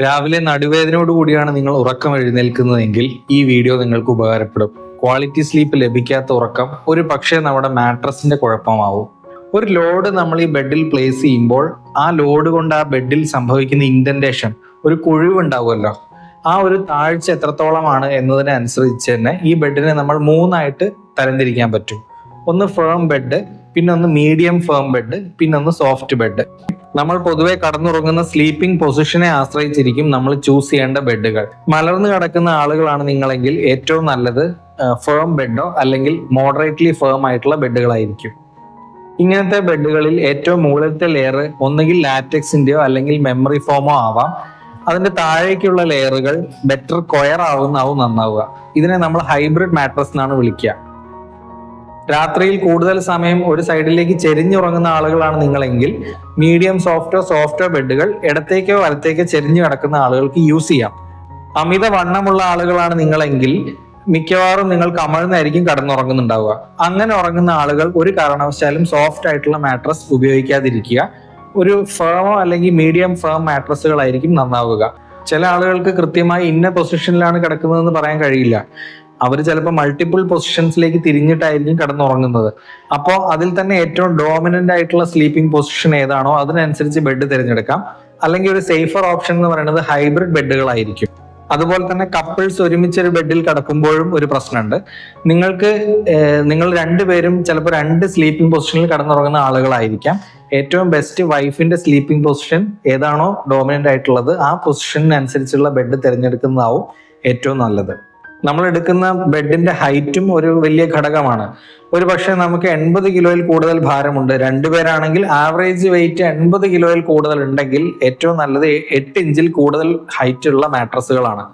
രാവിലെ നടുവേദനയോട് കൂടിയാണ് നിങ്ങൾ ഉറക്കം എഴുന്നേൽക്കുന്നതെങ്കിൽ ഈ വീഡിയോ നിങ്ങൾക്ക് ഉപകാരപ്പെടും. ക്വാളിറ്റി സ്ലീപ്പ് ലഭിക്കാത്ത ഉറക്കം ഒരു പക്ഷേ നമ്മുടെ മാട്രസിന്റെ കുഴപ്പമാവും. ഒരു ലോഡ് നമ്മൾ ഈ ബെഡിൽ പ്ലേസ് ചെയ്യുമ്പോൾ ആ ലോഡ് കൊണ്ട് ആ ബെഡിൽ സംഭവിക്കുന്ന ഇൻഡന്റേഷൻ ഒരു കുഴിവുണ്ടാവുമല്ലോ ആ ഒരു താഴ്ച എത്രത്തോളമാണ് എന്നതിനനുസരിച്ച് തന്നെ ഈ ബെഡിനെ നമ്മൾ മൂന്നായിട്ട് തരംതിരിക്കാൻ പറ്റും. ഒന്ന് ഫേം ബെഡ് പിന്നെ ഒന്ന് മീഡിയം ഫേം ബെഡ് പിന്നെ ഒന്ന് സോഫ്റ്റ് ബെഡ് നമ്മൾ പൊതുവെ കടന്നുറങ്ങുന്ന സ്ലീപ്പിംഗ് പൊസിഷനെ ആശ്രയിച്ചിരിക്കും നമ്മൾ ചൂസ് ചെയ്യേണ്ട ബെഡുകൾ. മലർന്നു കിടക്കുന്ന ആളുകളാണ് നിങ്ങളെങ്കിൽ ഏറ്റവും നല്ലത് ഫേം ബെഡോ അല്ലെങ്കിൽ മോഡറേറ്റ്ലി ഫേം ആയിട്ടുള്ള ബെഡുകളായിരിക്കും. ഇങ്ങനത്തെ ബെഡുകളിൽ ഏറ്റവും മുകളിലത്തെ ലെയർ ഒന്നുകിൽ ലാറ്റക്സിന്റെയോ അല്ലെങ്കിൽ മെമ്മറി ഫോമോ ആവാം. അതിന്റെ താഴേക്കുള്ള ലെയറുകൾ ബെറ്റർ കൊയർ ആവുന്നാവും നന്നാവുക. ഇതിനെ നമ്മൾ ഹൈബ്രിഡ് മാട്രസ് എന്നാണ് വിളിക്കുക. രാത്രിയിൽ കൂടുതൽ സമയം ഒരു സൈഡിലേക്ക് ചെരിഞ്ഞുറങ്ങുന്ന ആളുകളാണ് നിങ്ങളെങ്കിൽ മീഡിയം സോഫ്റ്റോ സോഫ്റ്റോ ബെഡുകൾ ഇടത്തേക്കോ വലത്തേക്കോ ചെരിഞ്ഞു കിടക്കുന്ന ആളുകൾക്ക് യൂസ് ചെയ്യാം. അമിത വണ്ണമുള്ള ആളുകളാണ് നിങ്ങളെങ്കിൽ മിക്കവാറും നിങ്ങൾ കമഴ്ന്നായിരിക്കും കടന്നുറങ്ങുന്നുണ്ടാവുക. അങ്ങനെ ഉറങ്ങുന്ന ആളുകൾ ഒരു കാരണവശാലും സോഫ്റ്റ് ആയിട്ടുള്ള മാട്രസ് ഉപയോഗിക്കാതിരിക്കുക. ഒരു ഫേമോ അല്ലെങ്കിൽ മീഡിയം ഫേം മാട്രസുകളായിരിക്കും നന്നാവുക. ചില ആളുകൾക്ക് കൃത്യമായി ഇന്ന പൊസിഷനിലാണ് കിടക്കുന്നതെന്ന് പറയാൻ കഴിയില്ല. അവർ ചിലപ്പോൾ മൾട്ടിപ്പിൾ പൊസിഷൻസിലേക്ക് തിരിഞ്ഞിട്ടായിരിക്കും കിടന്നുറങ്ങുന്നത്. അപ്പോൾ അതിൽ തന്നെ ഏറ്റവും ഡോമിനന്റ് ആയിട്ടുള്ള സ്ലീപ്പിംഗ് പൊസിഷൻ ഏതാണോ അതിനനുസരിച്ച് ബെഡ് തിരഞ്ഞെടുക്കാം. അല്ലെങ്കിൽ ഒരു സേഫർ ഓപ്ഷൻ എന്ന് പറയുന്നത് ഹൈബ്രിഡ് ബെഡുകളായിരിക്കും. അതുപോലെ തന്നെ കപ്പിൾസ് ഒരുമിച്ച് ഒരു ബെഡിൽ കിടക്കുമ്പോഴും ഒരു പ്രശ്നമുണ്ട്. നിങ്ങൾക്ക് നിങ്ങൾ രണ്ടുപേരും ചിലപ്പോൾ രണ്ട് സ്ലീപ്പിംഗ് പൊസിഷനിൽ കിടന്നുറങ്ങുന്ന ആളുകളായിരിക്കാം. ഏറ്റവും ബെസ്റ്റ് വൈഫിന്റെ സ്ലീപ്പിംഗ് പൊസിഷൻ ഏതാണോ ഡോമിനന്റ് ആയിട്ടുള്ളത് ആ പൊസിഷനനുസരിച്ചുള്ള ബെഡ് തിരഞ്ഞെടുക്കുന്നതാവും ഏറ്റവും നല്ലത്. നമ്മൾ എടുക്കുന്ന ബെഡിന്റെ ഹൈറ്റും ഒരു വലിയ ഘടകമാണ്. ഒരു പക്ഷേ നമുക്ക് എൺപത് കിലോയിൽ കൂടുതൽ ഭാരമുണ്ട്. രണ്ടുപേരാണെങ്കിൽ ആവറേജ് വെയിറ്റ് എൺപത് കിലോയിൽ കൂടുതൽ ഉണ്ടെങ്കിൽ ഏറ്റവും നല്ലത് എട്ട് ഇഞ്ചിൽ കൂടുതൽ ഹൈറ്റ് ഉള്ള മാട്രസുകളാണ്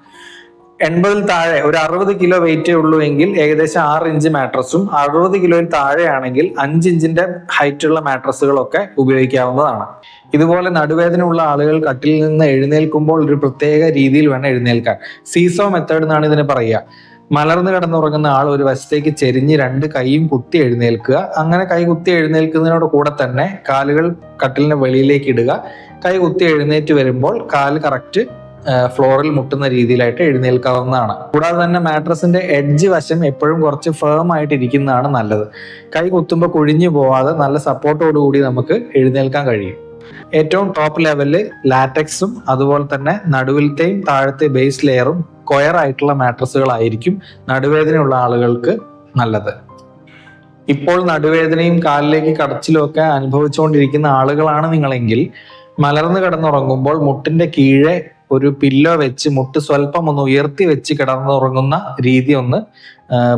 എൺപതിൽ താഴെ ഒരു അറുപത് കിലോ വെയിറ്റേ ഉള്ളൂ എങ്കിൽ ഏകദേശം ആറ് ഇഞ്ച് മാട്രസും അറുപത് കിലോയിൽ താഴെയാണെങ്കിൽ അഞ്ച് ഇഞ്ചിന്റെ ഹൈറ്റ് ഉള്ള മാട്രസുകളൊക്കെ ഉപയോഗിക്കാവുന്നതാണ്. ഇതുപോലെ നടുവേദന ഉള്ള ആളുകൾ കട്ടിൽ നിന്ന് എഴുന്നേൽക്കുമ്പോൾ ഒരു പ്രത്യേക രീതിയിൽ വേണം എഴുന്നേൽക്കാൻ. സീസോ മെത്തേഡ് എന്നാണ് ഇതിന് പറയുക. മലർന്നു കിടന്നുറങ്ങുന്ന ആൾ ഒരു വശത്തേക്ക് ചെരിഞ്ഞ് രണ്ട് കൈയും കുത്തി എഴുന്നേൽക്കുക. അങ്ങനെ കൈ കുത്തി എഴുന്നേൽക്കുന്നതിനോട് കൂടെ തന്നെ കാലുകൾ കട്ടിലിന് വെളിയിലേക്ക് ഇടുക. കൈ കുത്തി എഴുന്നേറ്റ് വരുമ്പോൾ കാൽ കറക്റ്റ് ഫ്ലോറിൽ മുട്ടുന്ന രീതിയിലായിട്ട് എഴുന്നേൽക്കാവുന്നതാണ്. കൂടാതെ തന്നെ മാട്രസിന്റെ എഡ്ജ് വശം എപ്പോഴും കുറച്ച് ഫേം ആയിട്ട് ഇരിക്കുന്നതാണ് നല്ലത്. കൈ കുത്തുമ്പോൾ കുഴിഞ്ഞു പോവാതെ നല്ല സപ്പോർട്ടോടു കൂടി നമുക്ക് എഴുന്നേൽക്കാൻ കഴിയും. ഏറ്റവും ടോപ്പ് ലെവലിൽ ലാറ്റക്സും അതുപോലെ തന്നെ നടുവിലത്തെയും താഴത്തെ ബേസ് ലെയറും കൊയർ ആയിട്ടുള്ള മാട്രസുകളായിരിക്കും നടുവേദനയുള്ള ആളുകൾക്ക് നല്ലത്. ഇപ്പോൾ നടുവേദനയും കാലിലേക്ക് കടച്ചിലും ഒക്കെ അനുഭവിച്ചുകൊണ്ടിരിക്കുന്ന ആളുകളാണ് നിങ്ങളെങ്കിൽ മലർന്നു കിടന്നുറങ്ങുമ്പോൾ മുട്ടിന്റെ കീഴെ ഒരു പില്ലോ വെച്ച് മുട്ട് സ്വല്പം ഒന്ന് ഉയർത്തി വെച്ച് കിടന്നുറങ്ങുന്ന രീതി ഒന്ന്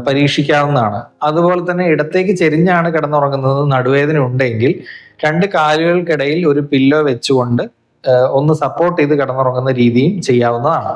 പരീക്ഷിക്കാവുന്നതാണ്. അതുപോലെ തന്നെ ഇടത്തേക്ക് ചെരിഞ്ഞാണ് കിടന്നുറങ്ങുന്നത് നടുവേദന ഉണ്ടെങ്കിൽ രണ്ട് കാലുകൾക്കിടയിൽ ഒരു പില്ലോ വെച്ചുകൊണ്ട് ഒന്ന് സപ്പോർട്ട് ചെയ്ത് കിടന്നുറങ്ങുന്ന രീതിയും ചെയ്യാവുന്നതാണ്.